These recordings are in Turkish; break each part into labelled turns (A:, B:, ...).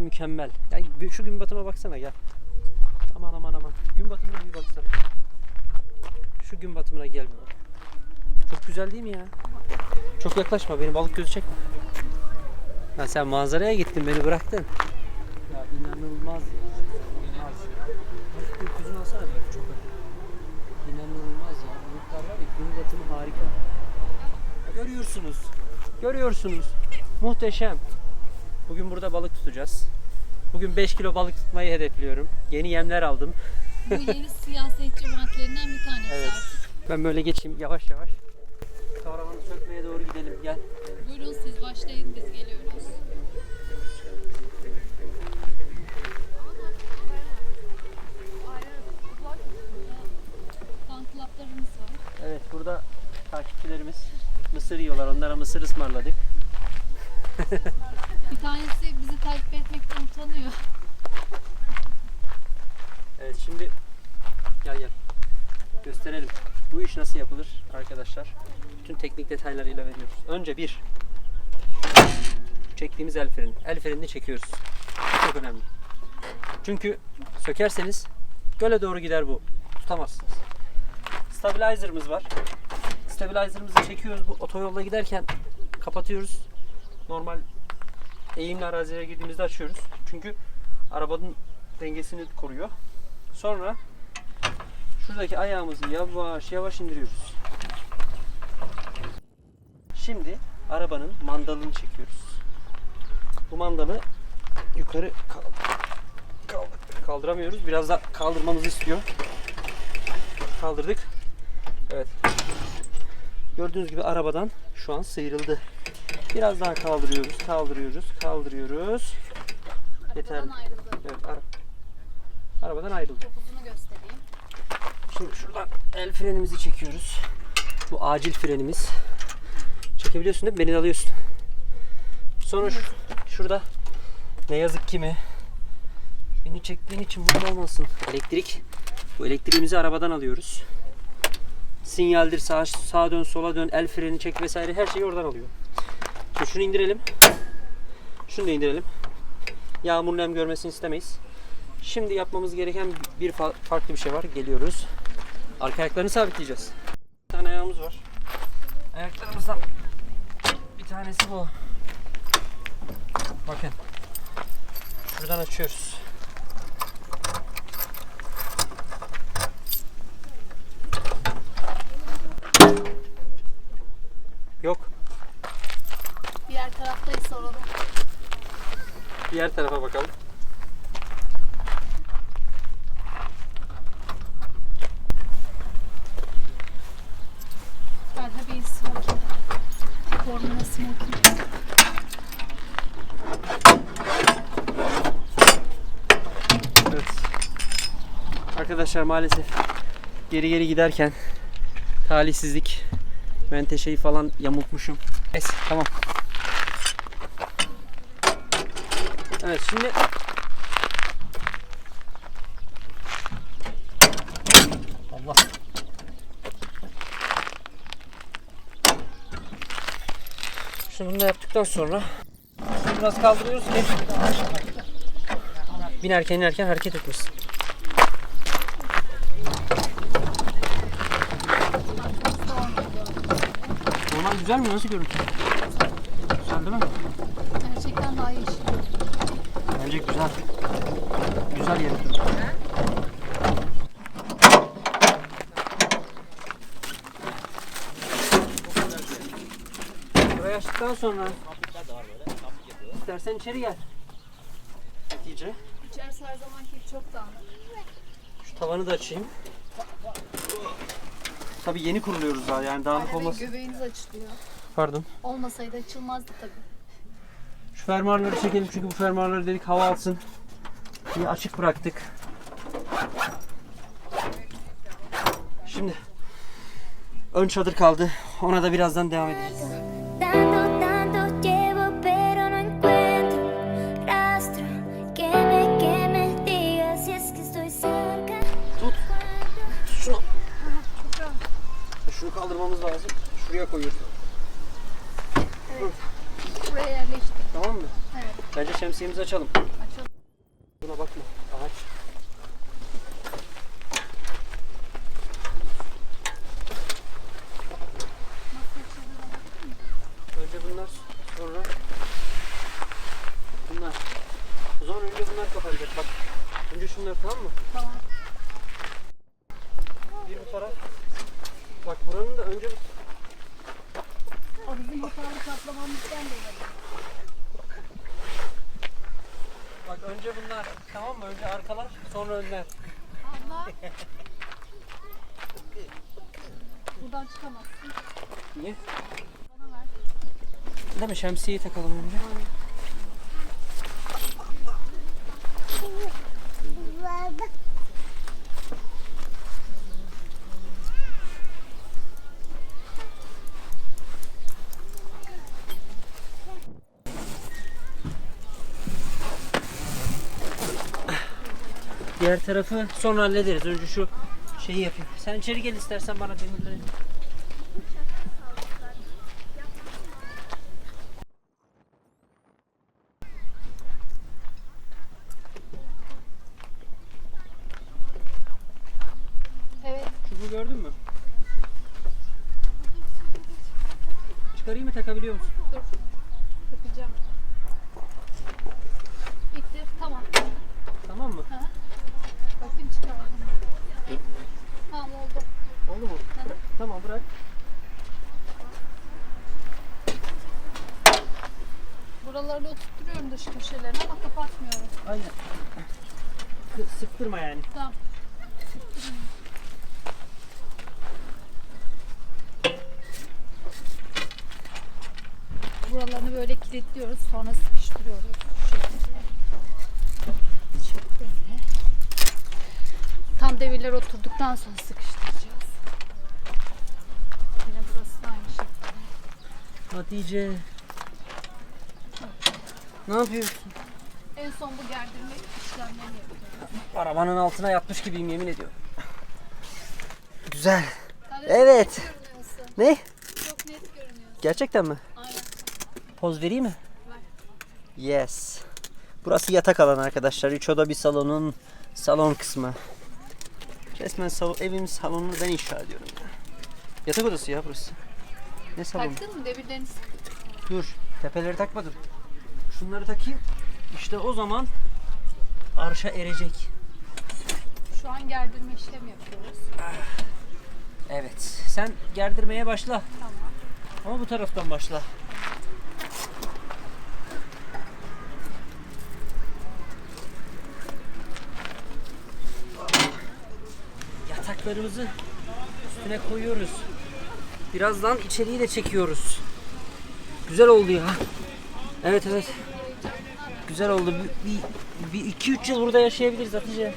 A: Mükemmel. Ya şu gün batıma baksana gel. Aman aman aman. Gün batımına bir baksana. Şu gün batımına gel bir bak. Çok güzel değil mi ya? Çok yaklaşma beni balık gözü çekme. Ha sen manzaraya gittin beni bıraktın. Ya inanılmaz ya. İnanılmaz. Balık gökyüzünü alsana bir çok İnanılmaz ya. Bulutlar var ya gün batımı harika. Görüyorsunuz. Görüyorsunuz. Muhteşem. Bugün burada balık tutacağız. Bugün 5 kilo balık tutmayı hedefliyorum. Yeni yemler aldım.
B: Bu yeni siyasetçi vaatlerinden bir tanesi
A: Evet.
B: artık.
A: Ben böyle geçeyim yavaş yavaş. Kavramanı sökmeye doğru gidelim. Gel.
B: Buyurun siz başlayın biz geliyoruz.
A: Evet burada takipçilerimiz mısır yiyorlar. Onlara mısır ısmarladık.
B: Bir tanesi bizi takip etmekten utanıyor.
A: Evet şimdi gel gel. Gösterelim. Bu iş nasıl yapılır arkadaşlar? Bütün teknik detaylarıyla veriyoruz. Önce bir çektiğimiz el freni. El frenini çekiyoruz. Çok önemli. Çünkü sökerseniz göle doğru gider bu. Tutamazsınız. Stabilizer'ımız var. Stabilizer'ımızı çekiyoruz. Bu otoyolda giderken kapatıyoruz. Normal eğimli arazilere girdiğimizde açıyoruz. Çünkü arabanın dengesini koruyor. Sonra şuradaki ayağımızı yavaş yavaş indiriyoruz. Şimdi arabanın mandalını çekiyoruz. Bu mandalı yukarı kal- kaldır- kaldıramıyoruz. Biraz da kaldırmamızı istiyor. Kaldırdık. Evet. Gördüğünüz gibi arabadan şu an sıyrıldı. Biraz daha kaldırıyoruz, kaldırıyoruz, kaldırıyoruz.
B: Arabadan ayrıldı.
A: Evet, ara- arabadan ayrıldı.
B: Topuzunu göstereyim.
A: Şimdi şuradan el frenimizi çekiyoruz. Bu acil frenimiz. Çekebiliyorsun değil mi? Beni de alıyorsun. Sonra şu, şurada ne yazık ki mi? Beni çektiğin için mutlu olmasın. Elektrik. Bu elektriğimizi arabadan alıyoruz. Sinyaldir sağa, sağa dön sola dön el freni çek vesaire her şeyi oradan alıyor. Şimdi şunu indirelim. Şunu da indirelim. Yağmur nem görmesini istemeyiz. Şimdi yapmamız gereken bir fa- farklı bir şey var. Geliyoruz. Arka ayaklarını sabitleyeceğiz. Bir tane ayağımız var. Ayaklarımızdan bir tanesi bu. Bakın. Şuradan açıyoruz. Yok.
B: Diğer taraftayız soralım.
A: Diğer tarafa bakalım. Evet. Arkadaşlar maalesef geri geri giderken talihsizlik menteşeyi falan yamultmuşum. Neyse tamam. Evet şimdi Allah. Şunu da yaptıktan sonra biraz kaldırıyoruz ki binerken inerken hareket etmesin. Normal güzel mi? Nasıl görüntü? Güzel değil mi?
B: Gerçekten daha yeşil.
A: Bence güzel. Güzel yeri duruyor. Burayı açtıktan sonra istersen içeri gel. Hatice.
B: İçerisi her zamanki çok dağınık.
A: Şu tavanı da açayım. Tabii yeni kuruluyoruz daha yani dağınık
B: Aynen,
A: olmasın.
B: göbeğiniz açılıyor.
A: Pardon.
B: Olmasaydı açılmazdı tabii.
A: Fermuarları çekelim çünkü bu fermuarları dedik hava alsın. diye açık bıraktık. Şimdi ön çadır kaldı. Ona da birazdan devam edeceğiz. Tut. Şunu kaldırmamız lazım. Şuraya koyuyoruz. Dur.
B: buraya yerleştik.
A: Tamam mı?
B: Evet.
A: Bence şemsiyemizi açalım.
B: Açalım.
A: Buna bakma. Ağaç. Önce bunlar, sonra bunlar. O zaman önce bunlar kapanacak. Bak. Önce şunlar tamam mı?
B: Tamam.
A: Bir bu taraf. Bak buranın da önce
B: O bizim hatalı kaplamamızdan dolayı.
A: bak önce bunlar. Tamam mı? Önce arkalar, sonra önler.
B: Abla. Buradan çıkamazsın.
A: Niye?
B: Bana ver.
A: Değil mi? Şemsiyeyi takalım önce. Diğer tarafı sonra hallederiz. Önce şu şeyi yapayım. Sen içeri gel istersen bana demirleri.
B: Evet.
A: Çubuğu gördün mü? Çıkarayım mı takabiliyor musun?
B: Dur. Yapacağım. Bitti. Tamam.
A: Tamam mı?
B: Hı hı. Bakayım çıkardım. Tamam oldu.
A: Oldu mu? Bırak. Tamam bırak.
B: Buraları oturtuyorum dış köşelerini ama kapatmıyorum.
A: Aynen. Sı- Sıktırma yani.
B: Tamam. Buralarını böyle kilitliyoruz. Sonra sıkıştırıyoruz. Şu şekilde. Şöyle. Tam devirler oturduktan sonra sıkıştıracağız. Yine burası aynı şekilde.
A: Hatice. Ne yapıyorsun?
B: En son bu gerdirme işlemlerini yapıyoruz.
A: Arabanın altına yatmış gibiyim yemin ediyorum. Güzel. Evet. Ne?
B: Çok net görünüyorsun.
A: Gerçekten mi?
B: Aynen.
A: Poz vereyim mi?
B: Ver.
A: Yes. Burası yatak alanı arkadaşlar. Üç oda bir salonun salon kısmı. Resmen sal evin salonunu ben inşa ediyorum. ya. Yatak odası ya burası. Ne salonu?
B: Taktın mı demirlerini?
A: Dur. Tepeleri takmadım. Şunları takayım. İşte o zaman arşa erecek.
B: Şu an gerdirme işlemi yapıyoruz.
A: Evet. Sen gerdirmeye başla.
B: Tamam.
A: Ama bu taraftan başla. Yataklarımızı üstüne koyuyoruz. Birazdan içeriği de çekiyoruz. Güzel oldu ya. Evet evet. Güzel oldu. Bir, bir, iki üç yıl burada yaşayabiliriz Hatice.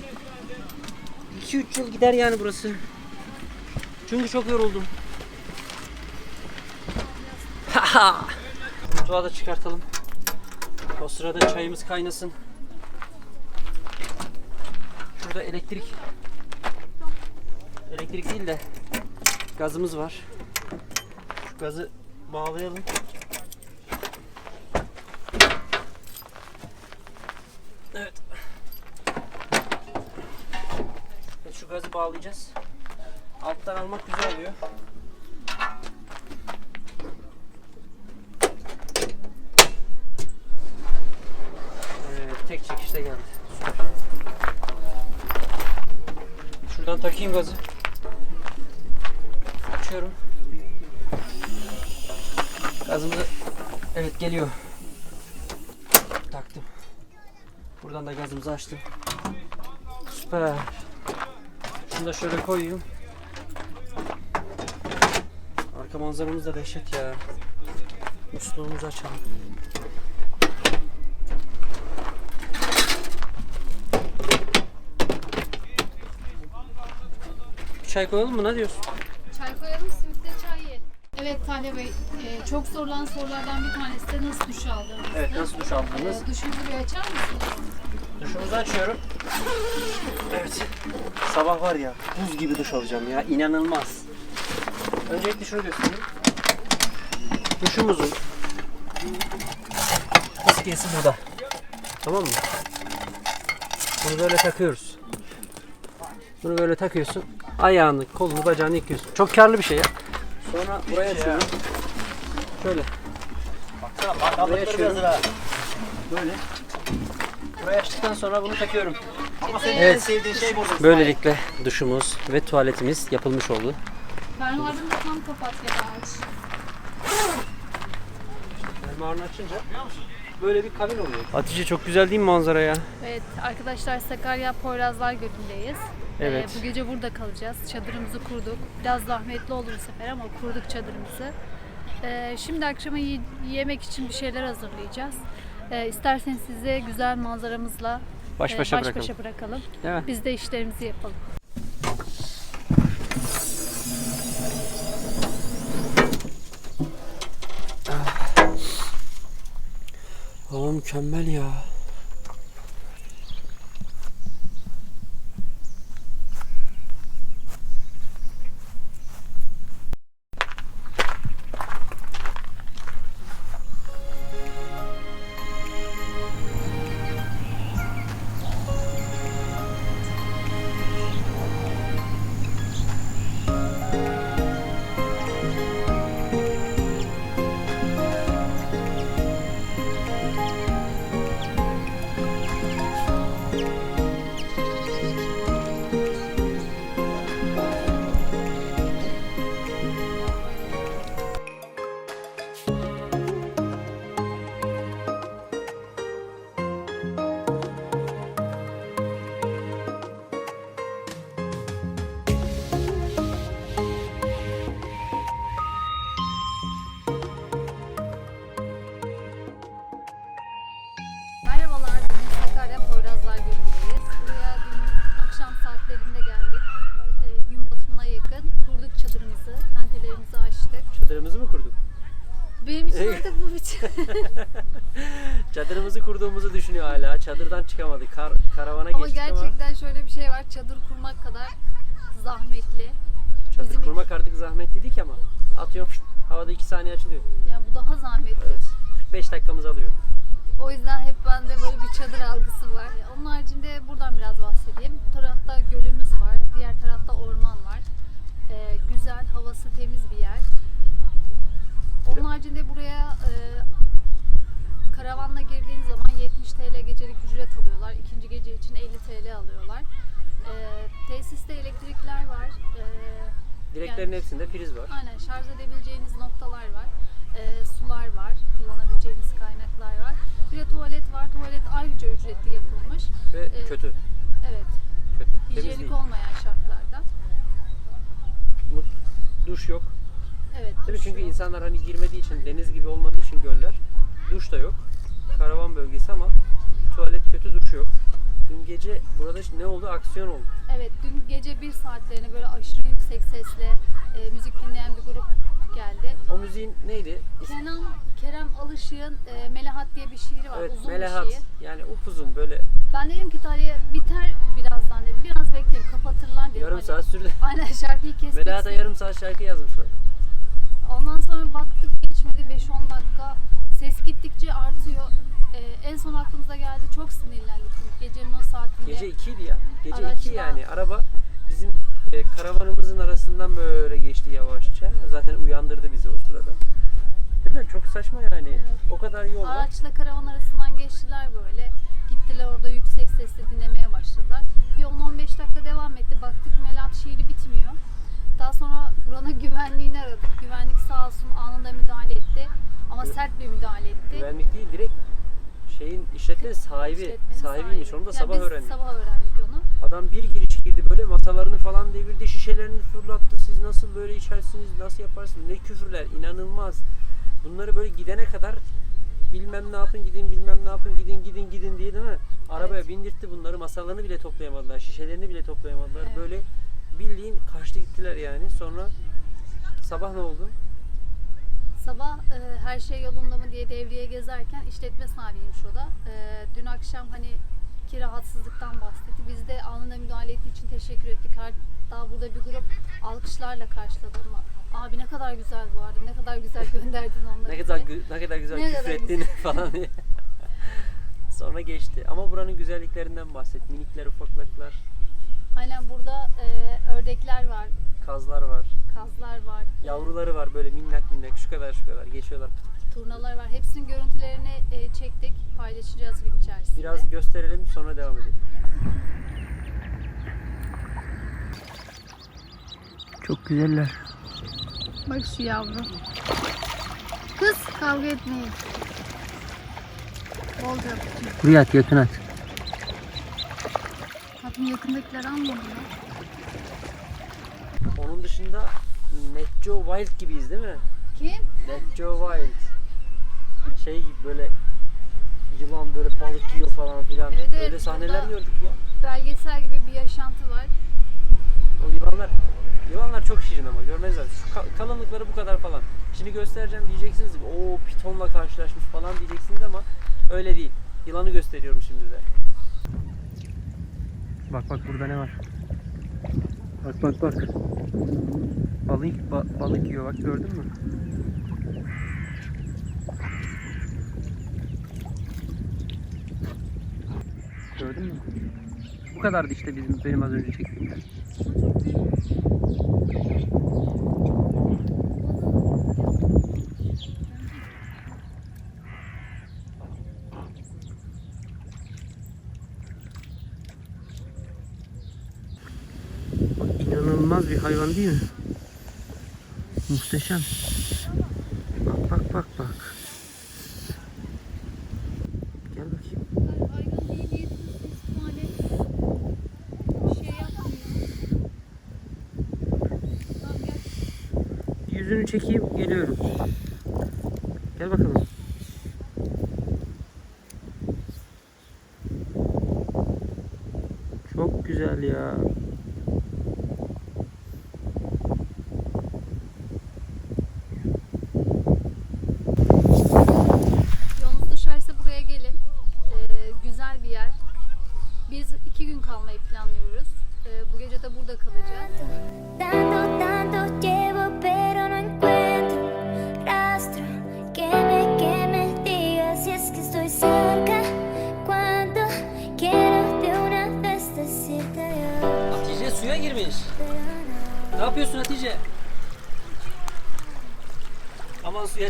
A: 2-3 yıl gider yani burası. Çünkü çok yoruldum. Mutfağı da çıkartalım. O sırada çayımız kaynasın. Şurada elektrik elektrik değil de gazımız var. Şu gazı bağlayalım. Evet. Evet, şu gazı bağlayacağız. Alttan almak güzel oluyor. Evet, tek çekişte geldi. Süper. Şuradan takayım gazı. Açıyorum. Gazımızı evet geliyor. Taktım. Buradan da gazımızı açtım. Süper. Şunu da şöyle koyayım. Arka manzaramız da dehşet ya. Musluğumuzu açalım. Çay koyalım mı? Ne diyorsun?
B: Çay koyalım, simitle çay yiyelim. Evet Talha Bey, e, çok sorulan sorulardan bir tanesi de nasıl duş aldığınız.
A: Evet nasıl duş aldınız?
B: E, duşunuzu bir açar mısınız?
A: Duşumuzu açıyorum. Evet. Sabah var ya buz gibi duş alacağım ya. inanılmaz. Öncelikle şunu göstereyim. Duşumuzun Fıskiyesi burada. Tamam mı? Bunu böyle takıyoruz. Bunu böyle takıyorsun. Ayağını, kolunu, bacağını yıkıyorsun. Çok karlı bir şey ya. Sonra buraya açıyorum. Şöyle. Buraya açıyorum. Böyle. Buraya açtıktan sonra bunu takıyorum. Evet.
C: sevdiğin şey burada.
A: Böylelikle duşumuz ve tuvaletimiz yapılmış oldu.
B: Fermuarını da tam kapatya aç.
A: Fermuarını açınca böyle bir kabin oluyor. Hatice çok güzel değil mi manzara ya?
B: Evet arkadaşlar Sakarya Poyrazlar Gölü'ndeyiz.
A: Evet.
B: Ee, bu gece burada kalacağız. Çadırımızı kurduk. Biraz zahmetli oldu bu sefer ama kurduk çadırımızı. Ee, şimdi akşama yi- yemek için bir şeyler hazırlayacağız. Ee, isterseniz size güzel manzaramızla
A: Baş
B: e,
A: başa
B: baş
A: bırakalım.
B: başa bırakalım.
A: Değil mi?
B: Biz de işlerimizi yapalım.
A: Hava mükemmel ya.
B: Çadırımızı
A: kurduğumuzu düşünüyor hala. Çadırdan çıkamadık. Kar, karavana
B: ama
A: geçtik ama
B: gerçekten şöyle bir şey var, çadır kurmak kadar zahmetli.
A: çadır
B: bizim-
A: kurmak artık zahmetli değil ki ama. Atıyorum havada 2 saniye açılıyor.
B: Yani bu daha zahmetli.
A: Evet. 45 dakikamızı alıyor.
B: O yüzden hep bende böyle bir çadır algısı var. Onun haricinde buradan biraz bahsedeyim. Bu tarafta gölümüz var, diğer tarafta orman var. Ee, güzel, havası temiz bir yer. Onun haricinde buraya e, karavanla girdiğin zaman 70 TL gecelik ücret alıyorlar. İkinci gece için 50 TL alıyorlar. Ee, tesiste elektrikler var. Ee,
A: Direklerin
B: Yani-
A: hepsinde priz var.
B: Aynen şarj edebileceğiniz noktalar var. Ee, sular var. Kullanabileceğiniz kaynaklar var. Bir de tuvalet var. Tuvalet ayrıca ücretli yapılmış.
A: Ve
B: Ee,
A: kötü.
B: Evet.
A: Kötü. Temiz
B: Hijyenik
A: değil.
B: olmayan şartlarda.
A: Bu- Duş yok.
B: Evet.
A: Tabii
B: duş
A: çünkü
B: yok.
A: insanlar hani girmediği için, deniz gibi olmadığı için göller, duş da yok. Karavan bölgesi ama tuvalet kötü, duş yok. Dün gece burada ne oldu? Aksiyon oldu.
B: Evet. Dün gece bir saatlerine böyle aşırı yüksek sesle e, müzik dinleyen bir grup geldi.
A: O müziğin neydi?
B: Kenan Kerem Alışık'ın e, Melahat diye bir şiiri var.
A: Evet,
B: uzun
A: Melahat.
B: bir şiir.
A: Yani upuzun böyle
B: Ben dedim ki Tarihe biter birazdan dedim. Biraz bekleyelim kapatırlar dedim.
A: yarım
B: Hani-
A: saat sürdü.
B: Aynen şarkıyı kesmek
A: Melahat'a yarım saat şarkı yazmışlar.
B: Ondan sonra baktık geçmedi 5-10 dakika. Ses gittikçe artıyor. Ee, en son aklımıza geldi. Çok sinirlendik çünkü gecenin o saatinde.
A: Gece 2'ydi ya. Gece 2
B: Araçla-
A: yani. Araba bizim e, karavanımızın arasından böyle geçti yavaşça. Zaten uyandırdı bizi o sırada. Değil mi? Çok saçma yani.
B: Evet.
A: O kadar yol var.
B: Araçla karavan arasından geçtiler böyle. Gittiler orada yüksek sesle dinlemeye başladılar. Bir 10-15 dakika devam etti.
A: Şeyin işletmenin sahibi.
B: İşletmenin
A: Sahibiymiş.
B: sahibi.
A: Onu da
B: Yani
A: sabah
B: biz
A: öğrendik.
B: sabah öğrendik onu.
A: Adam bir giriş girdi böyle masalarını falan devirdi, şişelerini fırlattı. Siz nasıl böyle içersiniz, nasıl yaparsınız? Ne küfürler, inanılmaz. Bunları böyle gidene kadar bilmem ne yapın gidin, bilmem ne yapın gidin, gidin, gidin diye değil mi? Arabaya
B: Evet.
A: bindirtti bunları, masalarını bile toplayamadılar, şişelerini bile toplayamadılar.
B: Evet.
A: Böyle bildiğin kaçtı gittiler yani. Sonra sabah ne oldu?
B: Sabah e, her şey yolunda mı diye devriye gezerken işletme sahibiymiş o da. E, dün akşam hani ki rahatsızlıktan bahsetti. Biz de anında müdahale ettiği için teşekkür ettik. Hatta burada bir grup alkışlarla karşıladı. Abi ne kadar güzel bu arada. Ne kadar güzel gönderdin onları.
A: Ne kadar gü- ne kadar güzel
B: Ne
A: küfür
B: kadar
A: ettiğini falan diye. Sonra geçti. Ama buranın güzelliklerinden bahset. Minikler, ufaklıklar,
B: Aynen burada e, ördekler var,
A: kazlar var.
B: kazlar var,
A: Yavruları var böyle minnak minnak şu kadar şu kadar geçiyorlar.
B: turnalar var. Hepsinin görüntülerini e, çektik. Paylaşacağız gün içerisinde.
A: Biraz gösterelim sonra devam edelim. Çok güzeller.
B: Bak şu yavru. Kız kavga etmeyin. Bolca.
A: Buraya at yakın at.
B: Hatta yakındakiler almadı.
A: Onun dışında Net Geo Wild gibiyiz değil mi?
B: Kim?
A: Net Geo Wild. Şey gibi böyle yılan böyle balık yiyor falan filan.
B: Evet, evet,
A: Öyle sahneler
B: burada-
A: gördük ya.
B: Belgesel gibi bir yaşantı var.
A: O yılanlar yılanlar çok şirin ama görmezler. Şu ka- kalınlıkları bu kadar falan. Şimdi göstereceğim diyeceksiniz o pitonla karşılaşmış falan diyeceksiniz ama öyle değil. Yılanı gösteriyorum şimdi de. Bak bak burada ne var? Bak bak bak. Balık ba- balık yiyor bak gördün mü? Gördün mü? Bu kadardı işte bizim benim az önce çektiğim. Bak, inanılmaz bir hayvan değil mi? Muhteşem. Bak bak bak bak. Gel bakayım. Yüzünü çekeyim geliyorum. Gel bakalım. Çok güzel ya.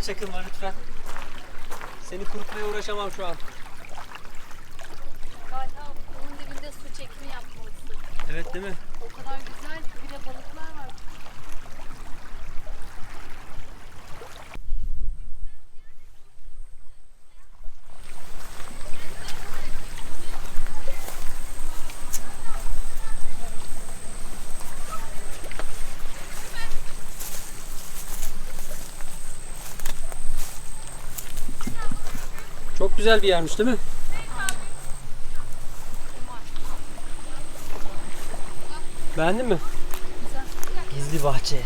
A: Çakılma lütfen. Seni kurutmaya uğraşamam şu an.
B: Galiba bunun dibinde su çekimi yapmalısın.
A: Evet değil mi?
B: O kadar güzel ki bir de balıklar var.
A: Çok güzel bir yermiş değil mi? Beğendin mi?
B: Güzel.
A: Gizli bahçe.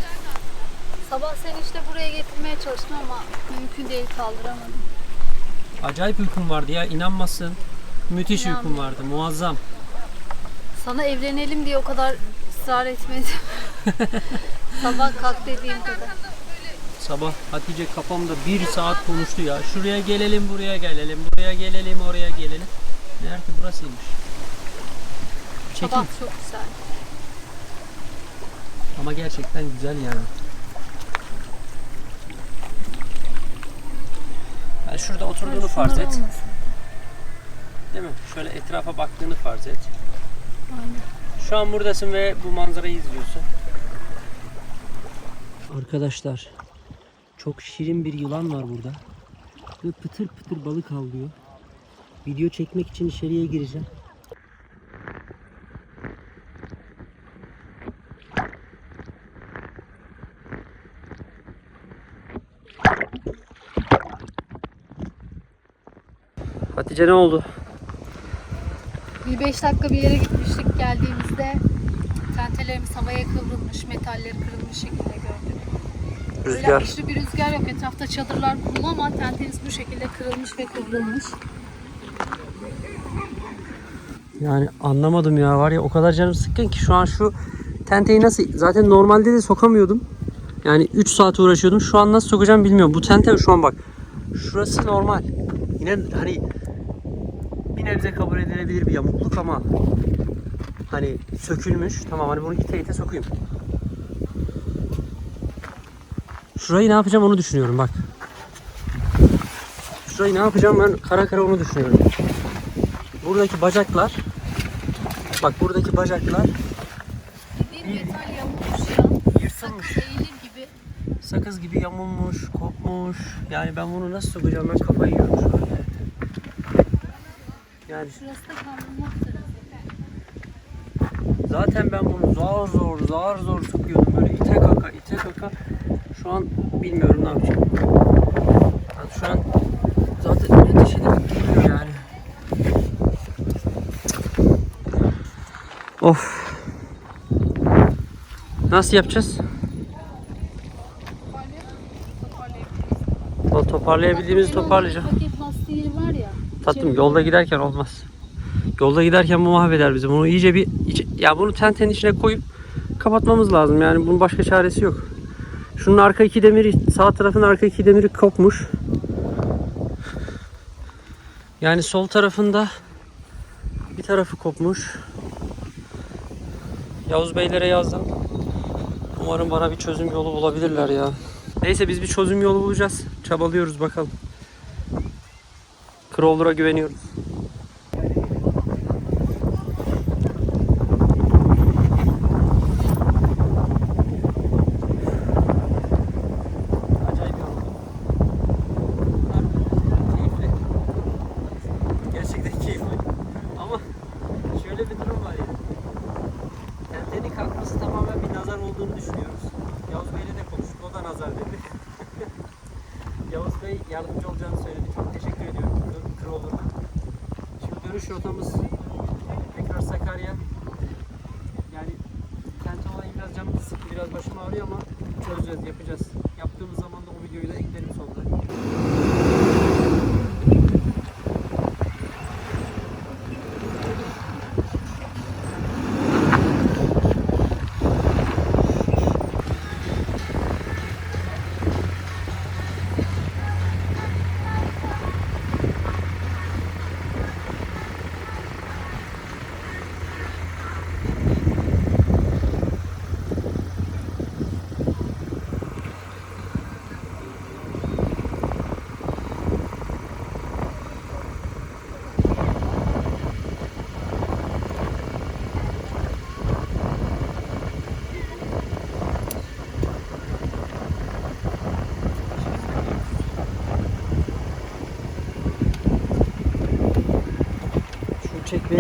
B: Sabah seni işte buraya getirmeye çalıştım ama mümkün değil kaldıramadım.
A: Acayip uykum vardı ya inanmazsın. Müthiş uykum
B: İnanmıyorum.
A: vardı muazzam.
B: Sana evlenelim diye o kadar ısrar etmedim. Sabah kalk dediğim kadar.
A: Sabah Hatice kafamda bir saat konuştu ya. Şuraya gelelim, buraya gelelim, buraya gelelim, oraya gelelim. Ki burasıymış. Çekim.
B: Sabah çok güzel.
A: Ama gerçekten güzel yani. Yani şurada oturduğunu farz et.
B: olmasın.
A: Değil mi? Şöyle etrafa baktığını farz et.
B: Aynen.
A: Şu an buradasın ve bu manzarayı izliyorsun. Arkadaşlar çok şirin bir yılan var burada. Ve pıtır pıtır balık avlıyor. Video çekmek için içeriye gireceğim. Hatice ne oldu?
B: Bir beş dakika bir yere gitmiştik geldiğimizde tentelerimiz havaya kıvrılmış, metalleri kırılmış şekilde gördük. Öyle
A: Rüzgar.
B: güçlü bir rüzgar yok. Etrafta çadırlar kurulu ama tenteniz bu şekilde kırılmış ve kıvrılmış.
A: Yani anlamadım ya var ya o kadar canım sıkkın ki şu an şu tenteyi nasıl zaten normalde de sokamıyordum. Yani 3 saat uğraşıyordum. Şu an nasıl sokacağım bilmiyorum. Bu tente şu an bak. Şurası normal. Yine hani bir nebze kabul edilebilir bir yamukluk ama hani sökülmüş. Tamam hani bunu ite ite sokayım. Şurayı ne yapacağım onu düşünüyorum bak. Şurayı ne yapacağım ben kara kara onu düşünüyorum. Buradaki bacaklar bak buradaki bacaklar yırtılmış.
B: Gibi.
A: Sakız gibi yamulmuş, kopmuş. Yani ben bunu nasıl sokacağım ben kafayı yiyorum şu an. yani.
B: Şurası da
A: zaten ben bunu zor zor zor zor sokuyordum böyle ite kaka ite kaka. Şu an bilmiyorum ne yapacağım. Yani şu an zaten ateş edip geliyor yani. Of. Nasıl yapacağız? O toparlayabildiğimizi toparlayacağım.
B: Paket lastiği var ya.
A: Tatlım yolda giderken olmaz. Yolda giderken bu mahveder bizi. Bunu iyice bir iç- ya bunu tentenin içine koyup kapatmamız lazım. Yani bunun başka çaresi yok. Şunun arka iki demiri sağ tarafın arka iki demiri kopmuş. Yani sol tarafında bir tarafı kopmuş. Yavuz Beylere yazdım. Umarım bana bir çözüm yolu bulabilirler ya. Neyse biz bir çözüm yolu bulacağız. Çabalıyoruz bakalım. Crawler'a güveniyoruz. Acayip yoruldum. Keyifli. Gerçekten keyifli. Ama şöyle bir durum var ya. Tentenin kalkması tamamen bir nazar olduğunu düşünüyoruz. Yavuz Bey'le de konuştuk. O da nazar dedi. Yavuz Bey yardımcı olacağını söyledi. Çok teşekkür ediyorum. Crawler'a. Şimdi dönüş rotamız tekrar Sakarya. Yani tente olayı biraz canımı sıktı. Biraz başım ağrıyor ama çözeceğiz, yapacağız.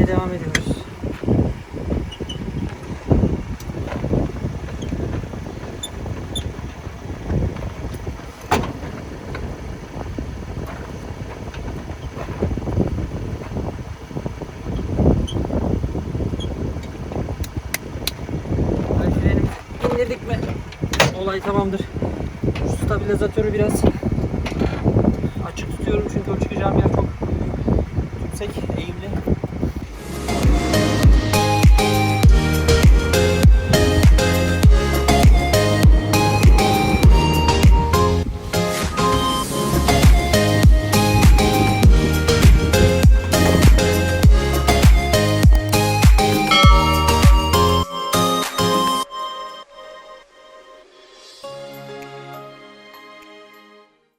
A: Çekmeye devam ediyoruz. İndirdik mi? Olay tamamdır. Şu stabilizatörü biraz açık tutuyorum çünkü o çıkacağım yer çok yüksek eğim